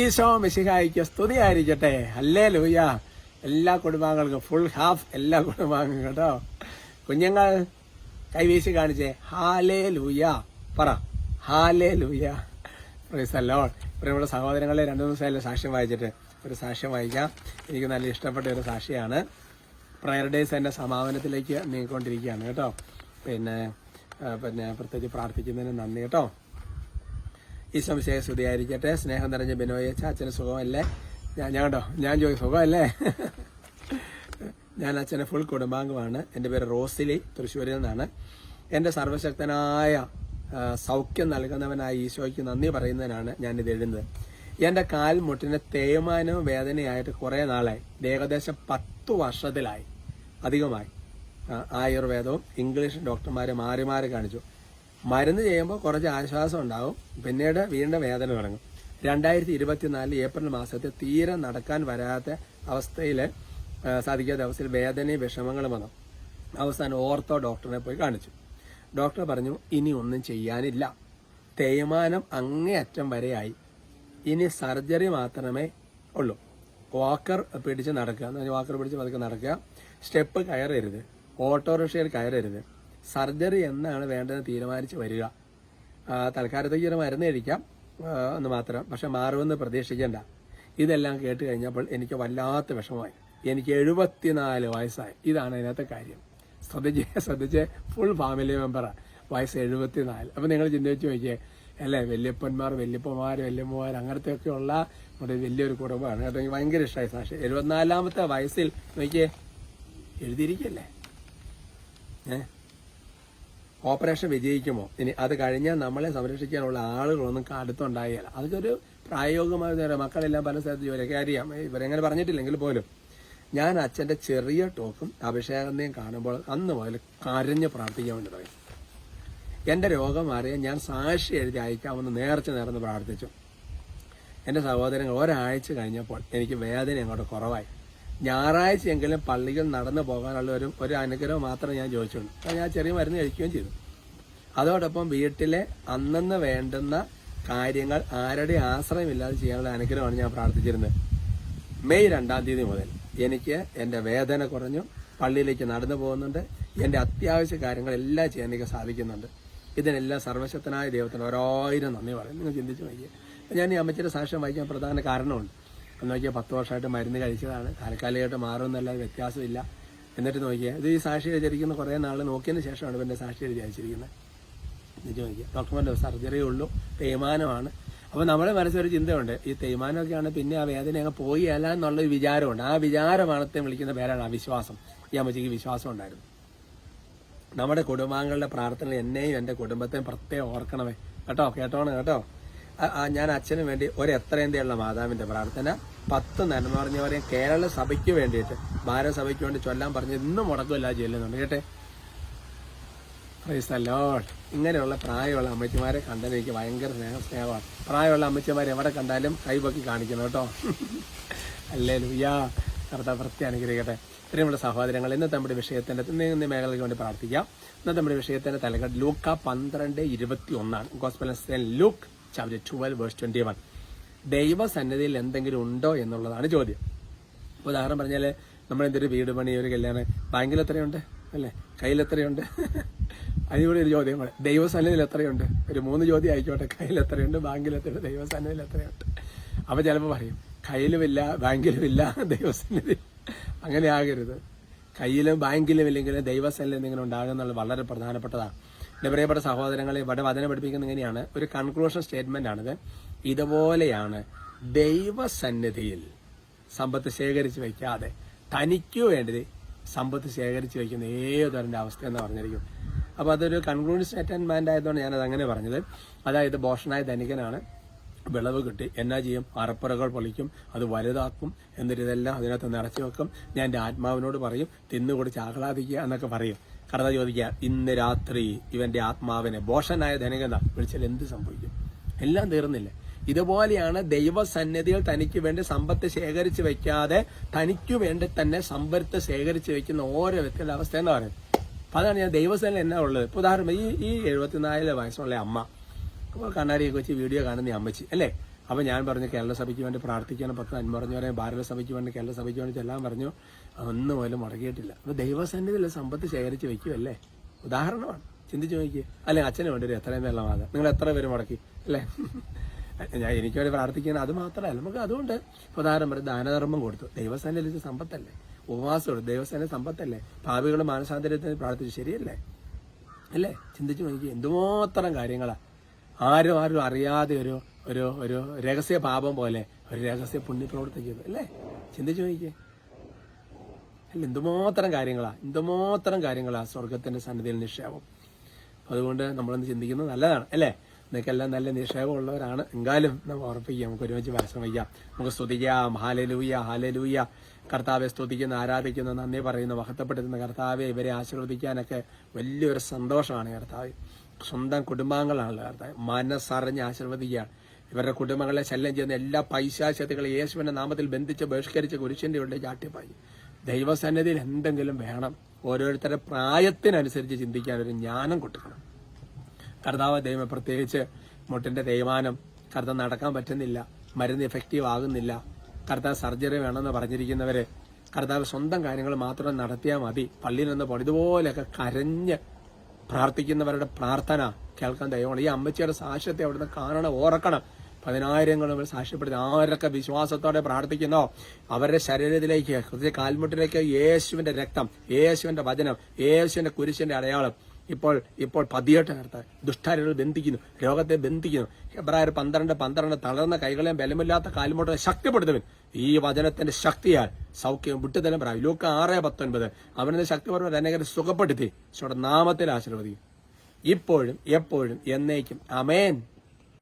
ഈശോ മിശിഹായിക്ക് സ്തുതിയായിരിക്കട്ടെ. അല്ലേ ലൂയ എല്ലാ കുടുംബാംഗങ്ങൾക്കും ഫുൾ ഹാഫ് എല്ലാ കുടുംബാംഗങ്ങളും കേട്ടോ. കുഞ്ഞുങ്ങൾ കൈവീശി കാണിച്ചേ. ഹാലേ ലൂയ പറ ഹാലേ ലൂയ പ്രൈസല്ലോ പ്രിയമുള്ള സഹോദരങ്ങളെ രണ്ടു ദിവസമായാലും സാക്ഷ്യം വായിച്ചിട്ട്. ഒരു സാക്ഷ്യം വായിക്കാം. എനിക്ക് നല്ല ഇഷ്ടപ്പെട്ട ഒരു സാക്ഷിയാണ്. പ്രയർ ഡേയ്സ് എന്റെ സമാപനത്തിലേക്ക് നീങ്ങിക്കൊണ്ടിരിക്കുകയാണ് കേട്ടോ. പിന്നെ പിന്നെ പ്രത്യേകിച്ച് പ്രാർത്ഥിക്കുന്നതിന് നന്ദി കേട്ടോ. ഈ സംശയം സ്തുതിയായിരിക്കട്ടെ സ്നേഹം നിറഞ്ഞ ബിനോയെ അച്ഛന് സുഖമല്ലേ? ഞാൻ ഞാൻ കേട്ടോ ഞാൻ ചോദിക്കും സുഖമല്ലേ? ഞാൻ അച്ഛനെ ഫുൾ കുടുംബാംഗമാണ്. എന്റെ പേര് റോസിലി തൃശ്ശൂരിൽ നിന്നാണ്. എന്റെ സർവശക്തനായ സൗഖ്യം നൽകുന്നവനായ ഈശോയ്ക്ക് നന്ദി പറയുന്നതിനാണ് ഞാനിത് എഴുതുന്നത്. എന്റെ കാൽമുട്ടിന് തേയ്മാനവും വേദനയായിട്ട് കുറേ നാളായി. ഏകദേശം പത്തു വർഷത്തിലായി. അധികമായി. ആയുർവേദവും ഇംഗ്ലീഷ് ഡോക്ടർമാരെ മാറി മാറി കാണിച്ചു. മരുന്ന് ചെയ്യുമ്പോൾ കുറച്ച് ആശ്വാസം ഉണ്ടാവും. പിന്നീട് വീണ്ടും വേദന തുടങ്ങും. രണ്ടായിരത്തി ഇരുപത്തിനാലിൽ ഏപ്രിൽ മാസത്തിൽ തീരെ നടക്കാൻ വരാത്ത അവസ്ഥയിൽ സാധിക്കാത്ത അവസ്ഥയിൽ വേദനയും വിഷമങ്ങളും വന്നു. അവസാനം ഓർത്തോ ഡോക്ടറിനെ പോയി കാണിച്ചു. ഡോക്ടർ പറഞ്ഞു ഇനി ഒന്നും ചെയ്യാനില്ല. തേയ്മാനം അങ്ങേയറ്റം വരെയായി. ഇനി സർജറി മാത്രമേ ഉള്ളൂ. വാക്കർ പിടിച്ച് നടക്കുക. എന്ന് പറഞ്ഞാൽ വാക്കർ പിടിച്ച് പതുക്കെ നടക്കുക. സ്റ്റെപ്പ് കയറരുത്. ഓട്ടോറിക്ഷയിൽ കയറരുത്. സർജറി എന്നാണ് വേണ്ടതെന്ന് തീരുമാനിച്ച് വരിക. തൽക്കാലത്തേക്ക് ഒരു മരുന്ന് കഴിക്കാം എന്ന് മാത്രം. പക്ഷെ മാറുമെന്ന് പ്രതീക്ഷിക്കേണ്ട. ഇതെല്ലാം കേട്ട് കഴിഞ്ഞപ്പോൾ എനിക്ക് വല്ലാത്ത വിഷമമായി. എനിക്ക് എഴുപത്തിനാല് വയസ്സായി. ഇതാണ് അതിനകത്തെ കാര്യം. ശ്രദ്ധിച്ച് ശ്രദ്ധിച്ച് ഫുൾ ഫാമിലി മെമ്പറാണ് വയസ്സ് എഴുപത്തിനാല്. അപ്പം നിങ്ങൾ ചിന്തിച്ച് നോക്കിയേ അല്ലേ വല്യപ്പന്മാർ വല്യപ്പന്മാർ വല്യമ്മമാർ അങ്ങനത്തെ ഒക്കെ ഉള്ള നമ്മുടെ വലിയൊരു കുടുംബമാണ്. കേട്ടോ എനിക്ക് ഭയങ്കര ഇഷ്ടമായി സാക്ഷി. എഴുപത്തിനാലാമത്തെ വയസ്സിൽ നോക്കിയേ എഴുതിയിരിക്കല്ലേ? ഏ? ഓപ്പറേഷൻ വിജയിക്കുമോ? ഇനി അത് കഴിഞ്ഞാൽ നമ്മളെ സംരക്ഷിക്കാനുള്ള ആളുകളൊന്നും അടുത്തുണ്ടാകില്ല അതൊക്കെ പ്രായോഗികമായ നേരം. മക്കളെല്ലാം പല സ്ഥലത്ത് ജോലിയൊക്കെ അറിയാം ഇവരെങ്ങനെ പറഞ്ഞിട്ടില്ലെങ്കിൽ പോലും. ഞാൻ അച്ഛന്റെ ചെറിയ ടോക്കും അഭിഷേകത്തെയും കാണുമ്പോൾ അന്ന് മുതൽ കരഞ്ഞ് പ്രാർത്ഥിക്കാൻ വേണ്ടി തുടങ്ങി. എന്റെ രോഗം അറിയാൻ ഞാൻ സാക്ഷി എഴുതി അയക്കാമെന്ന് നേർച്ച നേർന്ന് പ്രാർത്ഥിച്ചു. എന്റെ സഹോദരങ്ങൾ ഒരാഴ്ച കഴിഞ്ഞപ്പോൾ എനിക്ക് വേദന അങ്ങോട്ട് കുറവായി. ഞായറാഴ്ചയെങ്കിലും പള്ളികൾ നടന്നു പോകാനുള്ള ഒരു ഒരു അനുഗ്രഹം മാത്രം ഞാൻ ചോദിച്ചുള്ളൂ. അത് ഞാൻ ചെറിയ മരുന്ന് കഴിക്കുകയും ചെയ്തു. അതോടൊപ്പം വീട്ടിലെ അന്നന്ന് വേണ്ടുന്ന കാര്യങ്ങൾ ആരുടെ ആശ്രയമില്ലാതെ ചെയ്യാനുള്ള അനുഗ്രഹമാണ് ഞാൻ പ്രാർത്ഥിച്ചിരുന്നത്. മെയ് രണ്ടാം തീയതി മുതൽ എനിക്ക് എന്റെ വേദന കുറഞ്ഞു പള്ളിയിലേക്ക് നടന്നു പോകുന്നുണ്ട്. എന്റെ അത്യാവശ്യ കാര്യങ്ങളെല്ലാം ചെയ്യാൻ എനിക്ക് സാധിക്കുന്നുണ്ട്. ഇതിനെല്ലാം സർവശക്തനായ ദൈവത്തിന് ഒരായിരം നന്ദി പറയും നിങ്ങൾ ചിന്തിച്ചു നോക്കിയേ. ഞാൻ ഈ അമ്മച്ചിയുടെ സാക്ഷ്യം വായിക്കാൻ പ്രധാന കാരണമുണ്ട്. എന്ന് നോക്കിയാൽ പത്ത് വർഷമായിട്ട് മരുന്ന് കഴിച്ചതാണ്. താൽക്കാലികമായിട്ട് മാറുമെന്നല്ലാതെ വ്യത്യാസമില്ല. എന്നിട്ട് നോക്കിയാൽ ഇത് ഈ സാക്ഷി വിചാരിക്കുന്ന കുറേ നാൾ നോക്കിയതിന് ശേഷമാണ് ഇവന്റെ സാക്ഷി വിചാരിച്ചിരിക്കുന്നത്. എന്നിട്ട് നോക്കിയാൽ ഡോക്ടർമാരുടെ സർജറി ഉള്ളൂ തേയ്മാനമാണ്. അപ്പോൾ നമ്മുടെ മനസ്സിലൊരു ചിന്തയുണ്ട് ഈ തേയ്മാനമൊക്കെയാണ് പിന്നെ ആ വേദന അങ്ങ് പോയി അല്ല എന്നുള്ളൊരു വിചാരമുണ്ട്. ആ വിചാരമാണത്തെ വിളിക്കുന്ന പേരാണ് അവിശ്വാസം. ഈ അമ്മച്ചിക്ക് വിശ്വാസം ഉണ്ടായിരുന്നു. നമ്മുടെ കുടുംബാംഗങ്ങളുടെ പ്രാർത്ഥന എന്നെയും എന്റെ കുടുംബത്തെയും പ്രത്യേകം ഓർക്കണമേ. കേട്ടോ? കേട്ടോണം കേട്ടോ? ഞാൻ അച്ഛന് വേണ്ടി ഒരു എത്രയന്തയുള്ള മാതാവിന്റെ പ്രാർത്ഥന. പത്ത് നന്മ പറഞ്ഞവരെയും കേരള സഭയ്ക്ക് വേണ്ടിയിട്ട് ഭാരതസഭയ്ക്ക് വേണ്ടി ചൊല്ലാൻ പറഞ്ഞ് ഇന്നും മുടക്കമില്ല ചെല്ലുന്നുണ്ട് കേട്ടെ? The ഇങ്ങനെയുള്ള പ്രായമുള്ള അമ്മച്ചിമാരെ കണ്ടാൽ ഭയങ്കര സ്നേഹ സ്നേഹമാണ്. പ്രായമുള്ള അമ്മച്ചിമാരെ എവിടെ കണ്ടാലും കൈപൊക്കി കാണിക്കുന്നു കേട്ടോ. അല്ലേ ലുയ്യാ കർത്താവ് വൃത്തി അനുഗ്രഹിക്കട്ടെ. പ്രിയമുള്ള സഹോദരങ്ങൾ ഇന്ന് നമ്മുടെ വിഷയത്തിന്റെ ഇന്ന് മേഖലയ്ക്ക് വേണ്ടി പ്രാർത്ഥിക്കാം. ഇന്നത്തെ നമ്മുടെ വിഷയത്തിന്റെ തലക്കെട്ട് ലൂക്ക പന്ത്രണ്ട് ഇരുപത്തി ഒന്നാണ് gospel Luke chapter twelve verse twenty one ദൈവസന്നിധിയിൽ എന്തെങ്കിലും ഉണ്ടോ എന്നുള്ളതാണ് ചോദ്യം. ഉദാഹരണം പറഞ്ഞാൽ നമ്മൾ എന്തൊരു വീട് പണി ഒരു കല്യാണം ബാങ്കിൽ എത്രയുണ്ട്? അല്ലേ? കയ്യിൽ എത്രയുണ്ട്? അതിലൂടെ ഒരു ചോദ്യം കൂടെ ദൈവസന്നിധിയിൽ എത്രയുണ്ട്? ഒരു മൂന്ന് ചോദ്യം ആയിക്കോട്ടെ. കയ്യിൽ എത്രയുണ്ട്? ബാങ്കിൽ എത്രയുണ്ട്? ദൈവസന്നിധിയിൽ എത്രയുണ്ട്? അപ്പോൾ ചിലപ്പോൾ പറയും കയ്യിലുമില്ല ബാങ്കിലുമില്ല ദൈവസന്നിധി. അങ്ങനെ ആകരുത്. കയ്യിലും ബാങ്കിലും ഇല്ലെങ്കിലും ദൈവസന്നിധി എന്തെങ്കിലും ഉണ്ടാകുന്നുള്ളത് വളരെ പ്രധാനപ്പെട്ടതാണ്. എന്റെ പ്രിയപ്പെട്ട സഹോദരങ്ങളെ ഇവിടെ വചനം പഠിപ്പിക്കുന്നത് ഇങ്ങനെയാണ്. ഒരു കൺക്ലൂഷൻ സ്റ്റേറ്റ്മെന്റ് ആണിത്. ഇതുപോലെയാണ് ദൈവസന്നിധിയിൽ സമ്പത്ത് ശേഖരിച്ച് വെക്കാതെ തനിക്ക് വേണ്ടി സമ്പത്ത് ശേഖരിച്ച് വെക്കുന്ന ഏതൊരു അവസ്ഥ എന്ന് പറഞ്ഞിരിക്കും. അപ്പോൾ അതൊരു കൺക്ലൂഷൻ സ്റ്റേറ്റ്മെന്റ് ആയതുകൊണ്ട് ഞാനത് അങ്ങനെ പറഞ്ഞത്. അതായത് ബോഷനായ ധനികനാണ്. വിളവ് കിട്ടി. എന്നാ ചെയ്യും? അറപ്പറകൾ പൊളിക്കും. അത് വലുതാക്കും. എന്നിട്ട് ഇതെല്ലാം അതിനകത്ത് നിറച്ചു വെക്കും. ഞാൻ എന്റെ ആത്മാവിനോട് പറയും. തിന്നുകൊടിച്ച് ആഹ്ലാദിക്കുക എന്നൊക്കെ പറയും. കടത ചോദിക്കുക ഇന്ന് രാത്രി ഇവന്റെ ആത്മാവിനെ ബോഷനായ ധനകഥ വിളിച്ചാൽ എന്ത് സംഭവിക്കും? എല്ലാം തീർന്നില്ല. ഇതുപോലെയാണ് ദൈവസന്നിധിയിൽ തനിക്ക് വേണ്ടി സമ്പത്ത് ശേഖരിച്ചു വെക്കാതെ തനിക്ക് വേണ്ടി തന്നെ സമ്പത്ത് ശേഖരിച്ചു വെക്കുന്ന ഓരോ വ്യക്തിയുടെ അവസ്ഥ എന്ന് പറയുന്നത്. അപ്പൊ അതാണ് ഞാൻ ദൈവസേന എന്നാ ഉള്ളത്. ഇപ്പൊ ഉദാഹരണം ഈ ഈ എഴുപത്തിനാല് വയസ്സുള്ള അമ്മ. അപ്പോൾ കണ്ണാടിയൊക്കെ വെച്ച് വീഡിയോ കാണുന്ന അമ്മച്ചി അല്ലേ? അപ്പോൾ ഞാൻ പറഞ്ഞു കേരള സഭയ്ക്ക് വേണ്ടി പ്രാർത്ഥിക്കണം പത്ത് അൻപറഞ്ഞവരെ ഭാരത സഭയ്ക്ക് വേണ്ടി കേരള സഭയ്ക്ക് വേണ്ടി ചെല്ലാൻ പറഞ്ഞു. ഒന്നും പോലും മുടക്കിയിട്ടില്ല. അപ്പോൾ ദൈവസന്നിധിയിൽ സമ്പത്ത് ശേഖരിച്ച് വെക്കുമല്ലേ ഉദാഹരണമാണ്. ചിന്തിച്ചു നോക്കി അല്ലെ അച്ഛന് വേണ്ടി ഒരു എത്രയും വെള്ളമാകാം നിങ്ങൾ എത്ര പേര് മുടക്കി? അല്ലേ? ഞാൻ എനിക്ക് വേണ്ടി പ്രാർത്ഥിക്കുന്നത് അത് മാത്രമല്ല നമുക്ക് അതുകൊണ്ട് ഉദാഹരണം പറയും ദാനധർമ്മം കൊടുത്തു. ദൈവസേനയിൽ സമ്പത്തല്ലേ? ഉപവാസം കൊടുത്തു. ദൈവസേന സമ്പത്തല്ലേ? ഭാവികൾ മാനസാന്തരത്തിന് പ്രാർത്ഥിച്ചു. ശരിയല്ലേ? അല്ലേ? ചിന്തിച്ചു നോക്കി എന്തുമാത്രം കാര്യങ്ങളാ? ആരും ആരും അറിയാതെ ഒരു ഒരു ഒരു രഹസ്യ പാപം പോലെ ഒരു രഹസ്യ പുണ്യ ചെയ്തു അല്ലേ? ചിന്തിച്ചു നോക്കിക്കേ. അല്ല എന്തുമാത്രം കാര്യങ്ങളാ എന്തുമാത്രം കാര്യങ്ങളാ സ്വർഗത്തിന്റെ സന്നിധിയിൽ നിക്ഷേപം? അതുകൊണ്ട് നമ്മളൊന്ന് ചിന്തിക്കുന്നത് നല്ലതാണ് അല്ലേ? നിങ്ങൾക്കെല്ലാം നല്ല നിക്ഷേപമുള്ളവരാണ്. എങ്കാലും നമ്മൾ ഉറപ്പിക്കാം നമുക്ക് ഒരുമിച്ച് പരിശ്രമിക്കാം. നമുക്ക് സ്തുതിക്കാം. ഹാലലൂയ ഹാലലൂയ കർത്താവെ സ്തുതിക്കുന്ന ആരാധിക്കുന്ന നന്ദി പറയുന്ന മഹത്വപ്പെടുത്തുന്ന. കർത്താവെ ഇവരെ ആശീർവദിക്കാനൊക്കെ വലിയൊരു സന്തോഷമാണ് കർത്താവ്. സ്വന്തം കുടുംബാംഗങ്ങളാണല്ലോ കർത്താവ്. മനസ്സറിഞ്ഞ് ആശീർവദിക്കുകയാണ്. ഇവരുടെ കുടുംബങ്ങളെ ശല്യം ചെയ്യുന്ന എല്ലാ പൈശാചതകളെ യേശുവിന്റെ നാമത്തിൽ ബന്ധിച്ച് ബഹിഷ്കരിച്ച് കുരിശിന്റെ ഉള്ളിൽ ചാട്ടിപ്പായി. ദൈവസന്നിധിയിൽ എന്തെങ്കിലും വേണം ഓരോരുത്തരുടെ പ്രായത്തിനനുസരിച്ച് ചിന്തിക്കാൻ ഒരു ജ്ഞാനം കൊടുക്കണം. കർത്താവ് ദൈവം പ്രത്യേകിച്ച് മുട്ടിന്റെ തേയ്മാനം കർത്താവ് നടക്കാൻ പറ്റുന്നില്ല മരുന്ന് എഫക്റ്റീവ് ആകുന്നില്ല. കർത്താവ് സർജറി വേണമെന്ന് പറഞ്ഞിരിക്കുന്നവരെ കർത്താവ് സ്വന്തം കാര്യങ്ങൾ മാത്രം നടത്തിയാൽ മതി. പള്ളിയിൽ നിന്ന് പോകണം ഇതുപോലെയൊക്കെ കരഞ്ഞ് പ്രാർത്ഥിക്കുന്നവരുടെ പ്രാർത്ഥന കേൾക്കാൻ ദൈവമാണ് ഈ അമ്മച്ചിയുടെ സാക്ഷ്യത്തെ അവിടുന്ന് കാണണം ഓർക്കണം. പതിനായിരങ്ങൾ നമ്മൾ സാക്ഷ്യപ്പെടുത്തി. ആരൊക്കെ വിശ്വാസത്തോടെ പ്രാർത്ഥിക്കുന്നോ അവരുടെ ശരീരത്തിലേക്ക് ഹൃദയ കാൽമുട്ടിലേക്ക് യേശുവിന്റെ രക്തം യേശുവിന്റെ വചനം യേശുവിന്റെ കുരിശിന്റെ അടയാളം ഇപ്പോൾ ഇപ്പോൾ പതിയെട്ട് നേരത്തെ ദുഷ്ടാരികൾ ബന്ധിക്കുന്നു രോഗത്തെ ബന്ധിക്കുന്നു. ഹെബ്രായർ പന്ത്രണ്ട് പന്ത്രണ്ട് തളർന്ന കൈകളെയും ബലമില്ലാത്ത കാൽമുട്ടെ ശക്തിപ്പെടുത്തുവിൻ. ഈ വചനത്തിന്റെ ശക്തിയാൽ സൗഖ്യം വിട്ടുതലം പ്രായം ലൂക്ക ആറ് പത്തൊൻപത്. അവനെ പറഞ്ഞ തന്നെ സുഖപ്പെടുത്തി. നാമത്തിൽ ആശീർവദിക്കും. ഇപ്പോഴും എപ്പോഴും എന്നേക്കും. അമേൻ